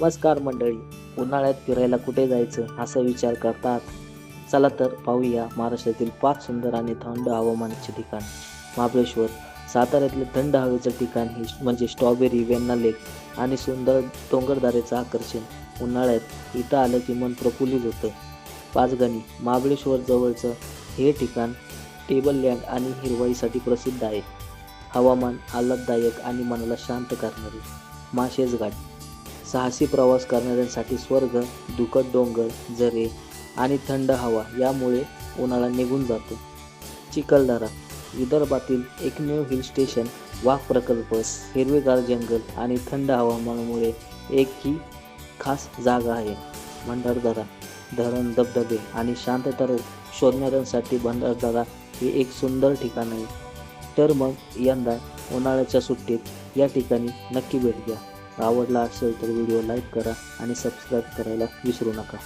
नमस्कार मंडळी. उन्हाळ्यात फिरायला कुठे जायचं असा विचार करतात? चला तर पाहूया महाराष्ट्रातील पाच सुंदर आणि थंड हवामानाचे ठिकाण. महाबळेश्वर साताऱ्यातले थंड हवेचं ठिकाण हे म्हणजे स्ट्रॉबेरी वेन्ना लेक आणि सुंदर डोंगरदारेचं आकर्षण. उन्हाळ्यात इथं आलं की मन प्रफुल्लित होतं. पाचगणी महाबळेश्वर जवळचं हे ठिकाण टेबल लँड आणि हिरवाईसाठी प्रसिद्ध आहे. हवामान आल्हाददायक आणि मनाला शांत करणारे. माशेज घाट साहसी प्रवास करणाऱ्यांसाठी स्वर्ग दुखत डोंगर झरे आणि थंड हवा यामुळे उन्हाळा निघून जातो. चिखलदरा विदर्भातील एकमेव हिल स्टेशन वाघ प्रकल्प हिरवेगार जंगल आणि थंड हवामानामुळे एक ही खास जागा आहे. भंडारदरा धरण धबधबे आणि शांतता शोधणाऱ्यांसाठी भंडारदरा हे एक सुंदर ठिकाण आहे. तर मग यंदा उन्हाळ्याच्या सुट्टीत या ठिकाणी नक्की भेट द्या. आवडला असेल तर व्हिडिओ लाईक करा आणि सबस्क्राईब करायला विसरू नका.